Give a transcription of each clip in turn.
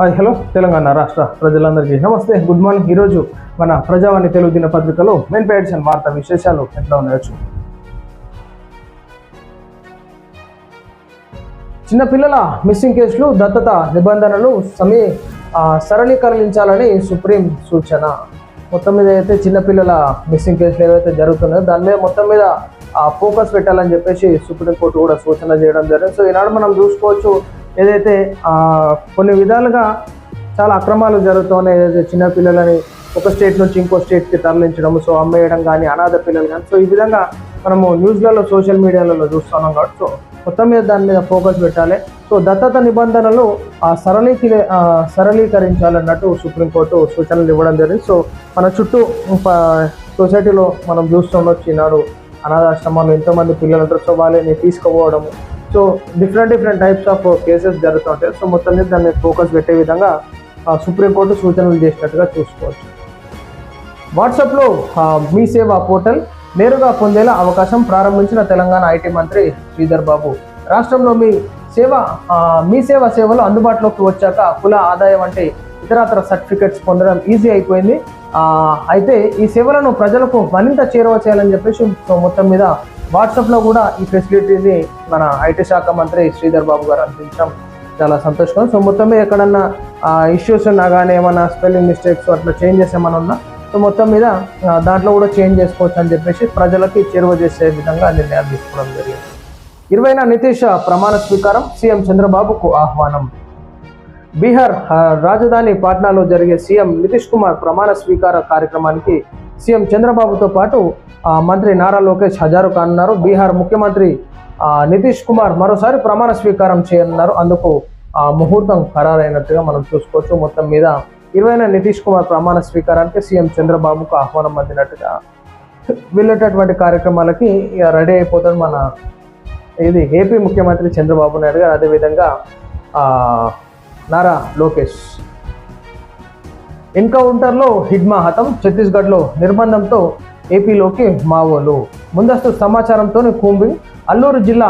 Hi hello Telangana రాష్ట్ర ప్రజలందరికీ నమస్తే. Good morning. ఈరోజు మన ప్రజావాణి తెలుగు దినపత్రికలో మెయిన్ పేడిషన్ వార్తా విశేషాలు ఎట్లా ఉండవచ్చు చిన్నపిల్లల మిస్సింగ్ కేసులు దత్తత నిబంధనలు సమీ సరళీకరించాలని సుప్రీం సూచన. మొత్తం మీద అయితే చిన్నపిల్లల మిస్సింగ్ కేసులు ఏవైతే జరుగుతున్నాయో దాని మీద మొత్తం మీద ఫోకస్ పెట్టాలని చెప్పేసి సుప్రీంకోర్టు కూడా సూచన చేయడం జరిగింది. సో ఈనాడు మనం చూసుకోవచ్చు ఏదైతే కొన్ని విధాలుగా చాలా అక్రమాలు జరుగుతున్నాయి. ఏదైతే చిన్నపిల్లలని ఒక స్టేట్ నుంచి ఇంకో స్టేట్కి తరలించడం సో అమ్మేయడం కానీ అనాథ పిల్లలు కానీ సో ఈ విధంగా మనము న్యూస్లలో సోషల్ మీడియాలలో చూస్తున్నాం కాబట్టి సో మొత్తం మీద దాని మీద ఫోకస్ పెట్టాలి. సో దత్తత నిబంధనలు ఆ సరళీకి సరళీకరించాలన్నట్టు సుప్రీంకోర్టు సూచనలు ఇవ్వడం జరిగింది. సో మన చుట్టూ సొసైటీలో మనం చూస్తుండొచ్చు ఈనాడు అనాథాశ్రమాలు ఎంతోమంది పిల్లలు ఉంటారు సో వాళ్ళని తీసుకుపోవడము so different different types of cases జరుగుతుంటాయి. సో మొత్తం మీద దాన్ని ఫోకస్ పెట్టే విధంగా సుప్రీంకోర్టు సూచనలు చేసినట్టుగా చూసుకోవచ్చు. వాట్సాప్లో మీ సేవ పోర్టల్ నేరుగా పొందేలా అవకాశం ప్రారంభించిన తెలంగాణ ఐటీ మంత్రి శ్రీధర్ బాబు. రాష్ట్రంలో మీ సేవ మీ సేవ సేవలు అందుబాటులోకి వచ్చాక కుల ఆదాయం అంటే ఇతరత్ర సర్టిఫికెట్స్ పొందడం ఈజీ అయిపోయింది. అయితే ఈ సేవలను ప్రజలకు మరింత చేరువ చేయాలని చెప్పేసి సో మొత్తం మీద వాట్సాప్లో కూడా ఈ ఫెసిలిటీని మన ఐటీ శాఖ మంత్రి శ్రీధర్ బాబు గారు అందించడం చాలా సంతోషం సో మొత్తం మీద ఎక్కడన్నా ఇష్యూస్ ఉన్నా కానీ ఏమన్నా స్పెల్లింగ్ మిస్టేక్స్ అట్లా చేంజెస్ ఏమైనా ఉన్నా సో మొత్తం మీద దాంట్లో కూడా చేంజ్ చేసుకోవచ్చు అని చెప్పేసి ప్రజలకి చేరువ చేసే విధంగా నిర్ణయాలు తీసుకోవడం జరిగింది. ఇరవైన నితీష్ ప్రమాణ స్వీకారం సీఎం చంద్రబాబుకు ఆహ్వానం. బీహార్ రాజధాని పాట్నాలో జరిగే సీఎం నితీష్ కుమార్ ప్రమాణ స్వీకార కార్యక్రమానికి సీఎం చంద్రబాబుతో పాటు ఆ, మంత్రి నారా లోకేష్ హజారు కానున్నారు. బీహార్ ముఖ్యమంత్రి నితీష్ కుమార్ మరోసారి ప్రమాణ స్వీకారం చేయనున్నారు. అందుకు ఆ, ముహూర్తం ఖరారైనట్టుగా మనం చూసుకోవచ్చు. మొత్తం మీద ఇరవైన నితీష్ కుమార్ ప్రమాణ స్వీకారానికి సీఎం చంద్రబాబుకు ఆహ్వానం అందినట్టుగా వెళ్ళేటటువంటి కార్యక్రమాలకి ఇక రెడీ అయిపోతాడు మన ఇది ఏపీ ముఖ్యమంత్రి చంద్రబాబు నాయుడు గారు. అదేవిధంగా నారా లోకేష్. ఎన్కౌంటర్లో హిడ్మా హతం. ఛత్తీస్గఢ్లో నిర్బంధంతో ఏపీలోకి మావోలు. ముందస్తు సమాచారంతో కూంబింగ్. అల్లూరు జిల్లా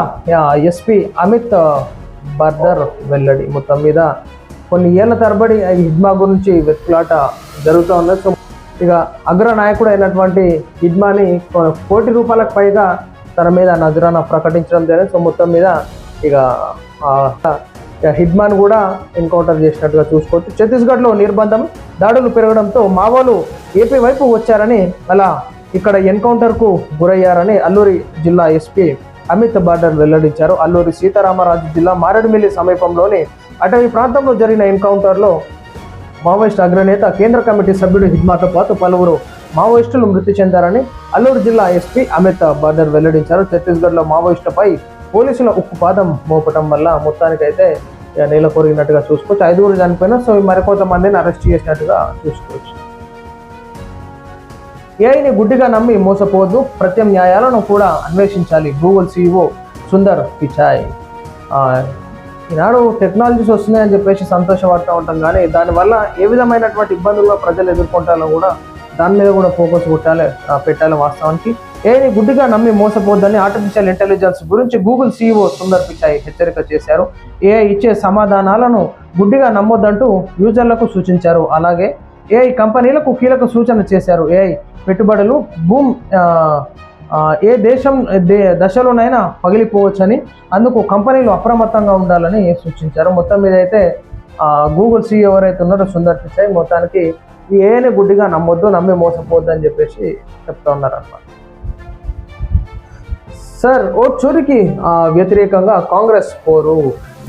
ఎస్పీ అమిత్ బర్దర్ వెల్లడి మొత్తం మీద కొన్ని ఏళ్ళ తరబడి హిడ్మా గురించి వెతుకులాట జరుగుతూ ఉంది. సో ఇక అగ్ర నాయకుడు అయినటువంటి హిడ్మాని కోటి రూపాయలకు పైగా తన మీద నజరాన ప్రకటించడం జరిగింది. సో మొత్తం మీద ఇక ఆ, హిడ్మాన్ కూడా ఎన్కౌంటర్ చేసినట్టుగా చూసుకోవచ్చు. ఛత్తీస్గఢ్లో నిర్బంధం దాడులు పెరగడంతో మావోలు ఏపీ వైపు వచ్చారని అలా ఇక్కడ ఎన్కౌంటర్కు గురయ్యారని అల్లూరి జిల్లా ఎస్పీ అమిత్ బార్డర్ వెల్లడించారు. అల్లూరి సీతారామరాజు జిల్లా మారేడుమిల్లి సమీపంలోని అటవీ ప్రాంతంలో జరిగిన ఎన్కౌంటర్లో మావోయిస్ట్ అగ్రనేత కేంద్ర కమిటీ సభ్యుడు హిడ్మాతో పాటు పలువురు మావోయిస్టులు మృతి చెందారని అల్లూరు జిల్లా ఎస్పీ అమిత్ బార్డర్ వెల్లడించారు. ఛత్తీస్గఢ్లో మావోయిస్టులపై పోలీసుల ఉక్కుపాదం మోపటం వల్ల మొత్తానికైతే అయితే నేల కొరిగినట్టుగా చూసుకోవచ్చు. ఐదుగురు చనిపోయినా సో మరికొంతమందిని అరెస్ట్ చేసినట్టుగా చూసుకోవచ్చు. ఏఐని గుడ్డిగా నమ్మి మోసపోవద్దు. ప్రత్యామ్నాయాలను కూడా అన్వేషించాలి. Google CEO Sundar Pichai. ఈనాడు టెక్నాలజీస్ వస్తున్నాయని చెప్పేసి సంతోషపడుతూ ఉంటాం కానీ దానివల్ల ఏ విధమైనటువంటి ఇబ్బందులు ప్రజలు ఎదుర్కొంటారో కూడా దాని మీద కూడా ఫోకస్ కొట్టాలి పెట్టాలి వాస్తవానికి. ఏని గుడ్డిగా నమ్మి మోసపోద్దని ఆర్టిఫిషియల్ ఇంటెలిజెన్స్ గురించి గూగుల్ సీఈఓ సుందర్ పిచాయ్ హెచ్చరిక చేశారు. ఏఐ ఇచ్చే సమాధానాలను గుడ్డిగా నమ్మొద్దంటూ యూజర్లకు సూచించారు. అలాగే ఏఐ కంపెనీలకు కీలక సూచన చేశారు. ఏఐ పెట్టుబడులు భూమ్ ఏ దేశం దే దశలోనైనా పగిలిపోవచ్చని అందుకు కంపెనీలు అప్రమత్తంగా ఉండాలని సూచించారు. మొత్తం మీద అయితే గూగుల్ సీఈఓ ఎవరైతే ఉన్నారో సుందర్ పిచాయ్ మొత్తానికి ఏని గుడ్డిగా నమ్మొద్దు నమ్మి మోసపోవద్దు అని చెప్పేసి చెప్తా ఉన్నారన్నమాట. సార్ ఓట్ చోరీకి వ్యతిరేకంగా కాంగ్రెస్ పోరు.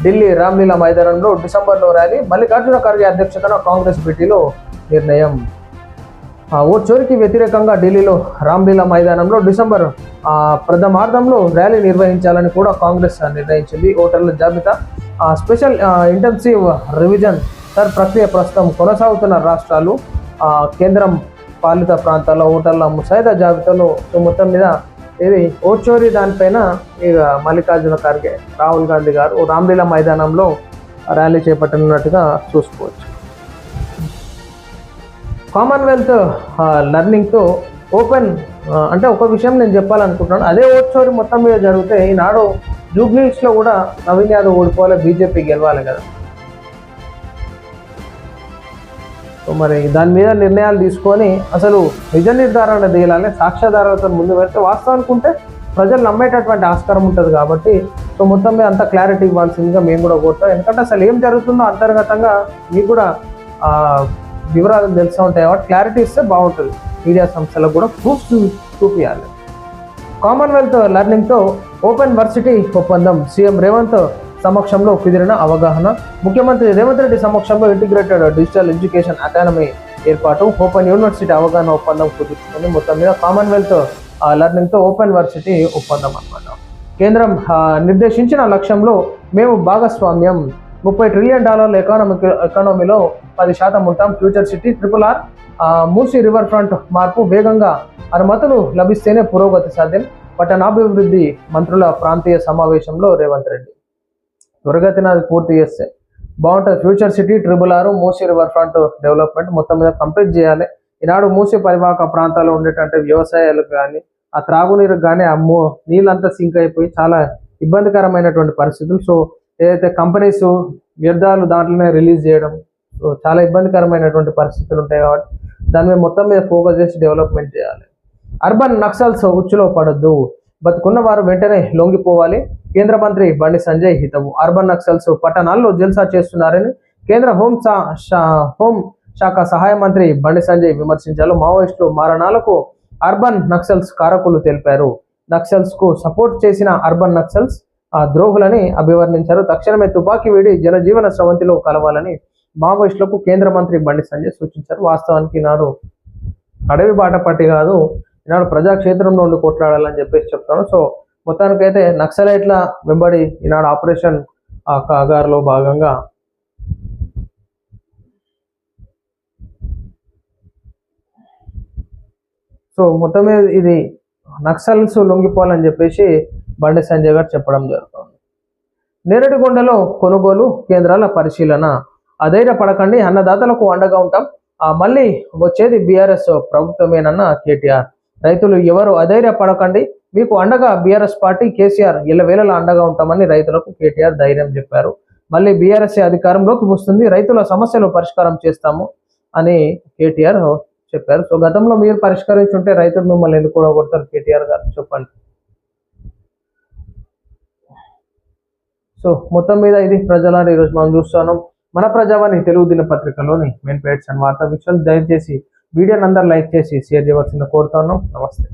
ఢిల్లీ రామ్లీలా మైదానంలో డిసెంబర్లో ర్యాలీ మల్లికార్జున ఖర్గే అధ్యక్షతన కాంగ్రెస్ భేటీలో నిర్ణయం. ఓ ఓట్ చోరీకి వ్యతిరేకంగా ఢిల్లీలో రామ్లీలా మైదానంలో డిసెంబర్ ప్రథమార్థంలో ర్యాలీ నిర్వహించాలని కూడా కాంగ్రెస్ నిర్ణయించింది. ఓటర్ల జాబితా స్పెషల్ ఇంటెన్సివ్ రివిజన్ సార్ ప్రక్రియ ప్రస్తుతం కొనసాగుతున్న రాష్ట్రాలు కేంద్రం పాలిత ప్రాంతాల్లో ఓటర్ల ముసాయిదా జాబితాలో మొత్తం మీద ఇది ఓచోరి దానిపైన ఇక మల్లికార్జున ఖర్గే రాహుల్ గాంధీ గారు రామ్లీలా మైదానంలో ర్యాలీ చేపట్టనున్నట్టుగా చూసుకోవచ్చు. కామన్వెల్త్ లెర్నింగ్తో ఓపెన్ అంటే ఒక విషయం నేను చెప్పాలనుకుంటున్నాను. అదే ఓట్చోరి మొత్తం మీద జరిగితే ఈనాడు జూబ్లీస్లో కూడా నవీన్ యాదవ్ ఓడిపోవాలి బీజేపీ గెలవాలి కదా. మరి దాని మీద నిర్ణయాలు తీసుకొని అసలు నిజ నిర్ధారణ తేలాలి సాక్ష్యాధారాలతో ముందు పెడితే వాస్తవానికి ఉంటే ప్రజలు నమ్మేటటువంటి ఆస్కారం ఉంటుంది కాబట్టి సో మొత్తం మీద అంత క్లారిటీ ఇవ్వాల్సిందిగా మేము కూడా కోరుతాం. ఎందుకంటే అసలు ఏం జరుగుతుందో అంతర్గతంగా మీకు కూడా వివరాలు తెలుస్తూ ఉంటాయి కాబట్టి క్లారిటీ ఇస్తే బాగుంటుంది. మీడియా సంస్థలకు కూడా ప్రూఫ్ చూపించాలి కామన్వెల్త్ లెర్నింగ్తో ఓపెన్ వర్సిటీ ఒప్పందం సీఎం రేవంత్ సమక్షంలో కుదిరిన అవగాహన. ముఖ్యమంత్రి రేవంత్ రెడ్డి సమక్షంలో ఇంటిగ్రేటెడ్ డిజిటల్ ఎడ్యుకేషన్ అకాడమీ ఏర్పాటు. ఓపెన్ యూనివర్సిటీ అవగాహన ఒప్పందం కుదుర్చుకుంది మొత్తం మీద కామన్వెల్త్ లెర్నింగ్తో ఓపెన్ యూనివర్సిటీ ఒప్పందం అనమాట కేంద్రం నిర్దేశించిన లక్ష్యంలో మేము భాగస్వామ్యం. ముప్పై ట్రిలియన్ డాలర్ల ఎకానమిక్ ఎకానమీలో పది శాతం ఉంటాం. Future city triple R Musi river front మార్పు వేగంగా అనుమతులు లభిస్తేనే పురోగతి సాధ్యం. పట్టణాభివృద్ధి మంత్రుల ప్రాంతీయ సమావేశంలో రేవంత్ రెడ్డి. త్వరగతిన అది పూర్తి చేస్తే బాగుంటుంది. Future city triple R Musi river front development మొత్తం మీద కంప్లీట్ చేయాలి. ఈనాడు మూసి పరివాహక ప్రాంతాల్లో ఉండేటువంటి వ్యవసాయాలకు కానీ ఆ త్రాగునీరు కానీ ఆ మూ నీళ్ళంతా సింక్ అయిపోయి చాలా ఇబ్బందికరమైనటువంటి పరిస్థితులు. సో ఏదైతే కంపెనీస్ వ్యర్థాలు దాంట్లోనే రిలీజ్ చేయడం సో చాలా ఇబ్బందికరమైనటువంటి పరిస్థితులు ఉంటాయి కాబట్టి దాని మీద మొత్తం మీద ఫోకస్ చేసి డెవలప్మెంట్ చేయాలి. అర్బన్ నక్సల్స్ ఉచ్చులో పడద్దు. బతుకున్న వారు వెంటనే లొంగిపోవాలి. కేంద్ర మంత్రి బండి సంజయ్ హితవు. అర్బన్ నక్సల్స్ పట్టణాల్లో జల్సా చేస్తున్నారని కేంద్ర హోం హోం శాఖ సహాయ మంత్రి బండి సంజయ్ విమర్శించారు. మావోయిస్టులు మారణాలకు అర్బన్ నక్సల్స్ కారకులు తెలిపారు. నక్సల్స్కు సపోర్ట్ చేసిన అర్బన్ నక్సల్స్ ఆ ద్రోహులని అభివర్ణించారు. తక్షణమే తుపాకీ వేడి జనజీవన స్రవంతిలో కలవాలని మావోయిస్టులకు కేంద్ర మంత్రి బండి సంజయ్ సూచించారు. వాస్తవానికి నాడు అడవి బాట పట్టి కాదు ఈనాడు ప్రజాక్షేత్రంలో ఉండి కొట్లాడాలని చెప్పేసి చెప్తాను. సో మొత్తానికైతే నక్సలైట్ల వెంబడి ఈనాడు ఆపరేషన్ ఆ కాగారులో భాగంగా సో మొత్తం మీద ఇది నక్సల్స్ లొంగిపోవాలని చెప్పేసి బండి సంజయ్ గారు చెప్పడం జరుగుతుంది. నేరడిగొండలో కొనుగోలు కేంద్రాల పరిశీలన. అధైర్యపడకండి అన్నదాతలకు అండగా ఉంటాం. మళ్ళీ వచ్చేది బీఆర్ఎస్ ప్రభుత్వమేనన్న కేటీఆర్. రైతులు ఎవరు అధైర్యపడకండి. మీకు అండగా బీఆర్ఎస్ పార్టీ కేసీఆర్ ఇళ్ళవేళలా అండగా ఉంటామని రైతులకు కేటీఆర్ ధైర్యం చెప్పారు. మళ్ళీ బీఆర్ఎస్ అధికారంలోకి వస్తుంది. రైతుల సమస్యలు పరిష్కారం చేస్తాము అని కేటీఆర్ చెప్పారు. సో గతంలో మీరు పరిష్కరించుంటే రైతులు మిమ్మల్ని ఎందుకు కొడతారు కేటీఆర్ గారు చెప్పండి. సో మొత్తం మీద ఇది ప్రజలని ఈరోజు మనం చూస్తున్నాం. మన ప్రజావాణి తెలుగు దినపత్రికలోని మెయిన్ పేట్స్ అండ్ వార్తా విషయాలు దయచేసి వీడియోని అందరు లైక్ చేసి షేర్ చేయవలసింది కోరుతాను నమస్తే.